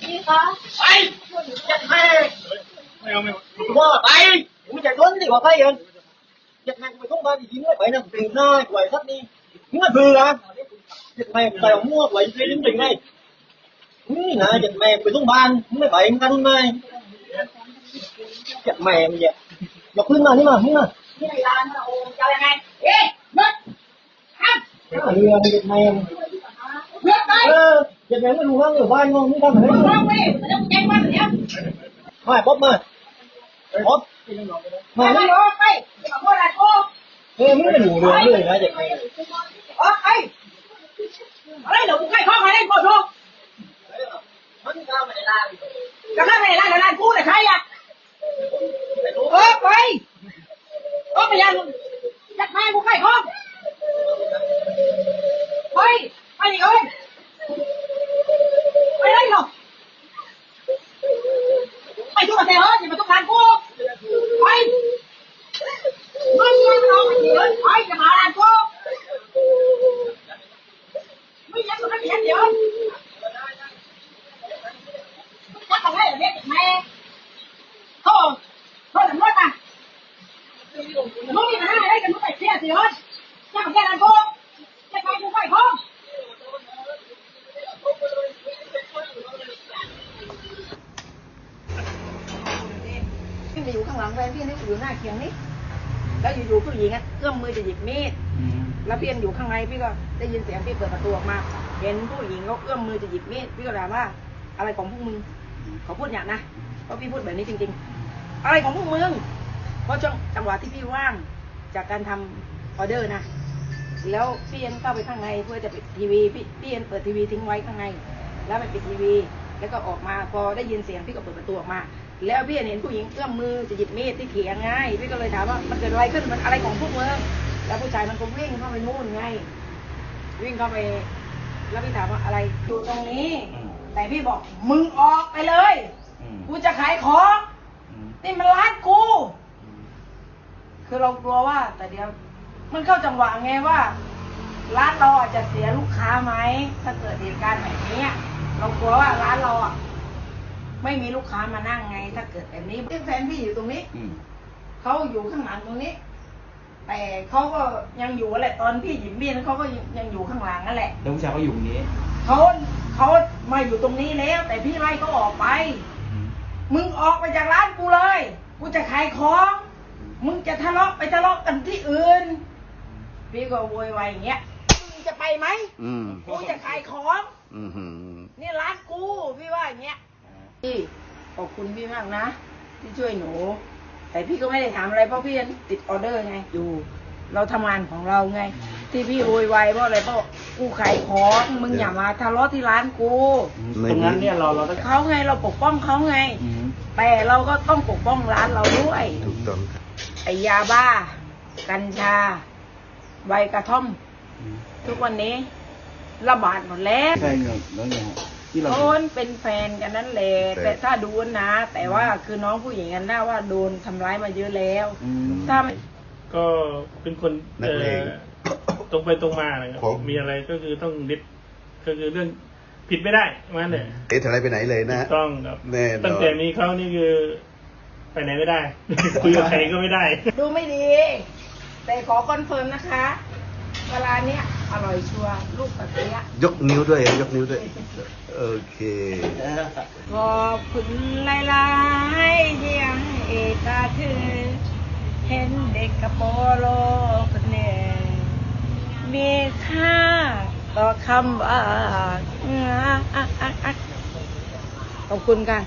พี่คะไปจัดแม่ไม่เอาไม่เอาว่าไปมึงจะโดนที่ว่าไปยังจัดแม่กูไปส่งบ้านที่นี่ไปนะเป็นหน้าไหวสักนี่มึงไม่เบื่ อจัดแม่ไปเอามั่วไหวไปลิ้นจริงไงนี่นะจัดแม่ไปส่งบ้านมึงไม่ไปมึงกันไหมจัดแม่มึงอย่าอย่าขึ้นมานี่มามึ ไปทุกประเทศเฮ้ยอย่ามาต้องการกูไปมึงยังรอไม่ถึงไปจะมาร้านกูไม่ยังก็ไพี่นี่อยู่หน้าเคียงนี่แล้วอยู่ๆผู้หญิงอะเอื้อมมือจะหยิบมีดแล้วพี่อยู่ข้างในพี่ก็ได้ยินเสียงพี่เปิดประตูออกมา เห็นผู้หญิงเขาเอื้อมมือจะหยิบมีดพี่ก็ถามว่า อะไรของพวกมึงเขาพูดอย่างนะเพราะพี่พูดแบบนี้จริง ๆ อะไรของพวกมึงเพราะจังหวะที่พี่ว่างจากการทำออเดอร์นะแล้วพี่เอ็นเข้าไปข้างในเพื่อจะปิดทีวีพี่พี่เอ็นเปิดทีวีทิ้งไว้ข้างใน แล้วไปปิดทีวี แล้วก็ออกมาพอได้ยินเสียงพี่ก็เปิดประตูออกมา แล้วพี่เอ็นเห็นผู้หญิงเอื้อมมือจะหยิบมีดที่เขียงไงพี่ก็เลยถามว่ามันเกิดอะไรขึ้นมันอะไรของพวกมึงแล้วผู้ชายมันก็วิ่งเข้าไปนู่นไง วิ่งเข้าไป แล้วพี่ถามว่าอะไรอยู่ตรงนี้ แต่พี่บอกมึงออกไปเลยกูจะขายของนี่มันร้านกู คือเรากลัวว่า แต่เดี๋ยวมันเข้าจังหวะไงว่าร้านเราอาจจะเสียลูกค้าไหมถ้าเกิดเหตุการณ์แบบนี้เรากลัวว่าร้านเราอะ ไม่มีลูกค้ามานั่งไง ถ้าเกิดแบบนี้แฟนพี่อยู่ตรงนี้เขาอยู่ข้างหลังตรงนี้ แต่เขาก็ยังอยู่แหละตอนพี่หยิบมีดเขาก็ยังอยู่ข้างหลังนั่นแหละแล้วผู้ชายเขาอยู่ตรงนี้เขาเขามาอยู่ตรงนี้แล้ว แต่พี่ไล่เขาออกไปมึงออกไปจากร้านกูเลย กูจะขายของ มึงจะทะเลาะไปทะเลาะกันที่อื่น พี่ก็โวยวายอย่างเงี้ย มึงจะไปไหม อืมกูจะขายของ อืมหืมนี่ร้านกู พี่ว่าอย่างเงี้ย พี่ขอบคุณพี่มากนะ ที่ช่วยหนู แต่พี่ก็ไม่ได้ถามอะไรเพราะพี่ยังติดออเดอร์ไงอยู่เราทำงานของเราไง ที่พี่โวยวายเพราะอะไรเพราะกูขายของมึงอย่ามาทะเลาะที่ร้านกูตรงนั้นเนี่ยเราเราต้องเขาไงเราปกป้องเขาไงอืมแต่เราก็ต้องปกป้องร้านเราด้วยถูกต้องครับไอยาบ้า กัญชา ใบกระท่อม ทุกวันนี้ระบาดหมดแล้วใช่ครับแล้วเนี่ยฮะ ที่เราคนเป็นแฟนกันนั่นแหละแต่ถ้าดูนะ แต่ว่าคือน้องผู้หญิงกันน่าว่าโดนทำร้ายมาเยอะแล้ว อืม ถ้าไม่ ก็เป็นคนนักเลงเอ่อตรงไปตรงมานะครับผมมีอะไรก็คือต้องดิดก็คือเรื่องผิดไม่ได้ว่าเนี่ยเอ๊ะทำอะไรไปไหนเลยนะ ต้องครับแน่นอน ตั้งแต่มีเขานี่คือไปไหนไม่ได้ คุยกับใครก็ไม่ได้ ดูไม่ดี แต่ขอคอนเฟิร์มนะคะ เวลาเนี้ย อร่อยชัวร์ลูกกระเทียยกนิ้วด้วยยกนิ้วด้วย โอเคขอบคุณหลายๆที่ยังเอกตาถือ เห็นเด็กกระโปโลคนหนึ่งมีค่าต่อคำว่าขอบคุณค่ะ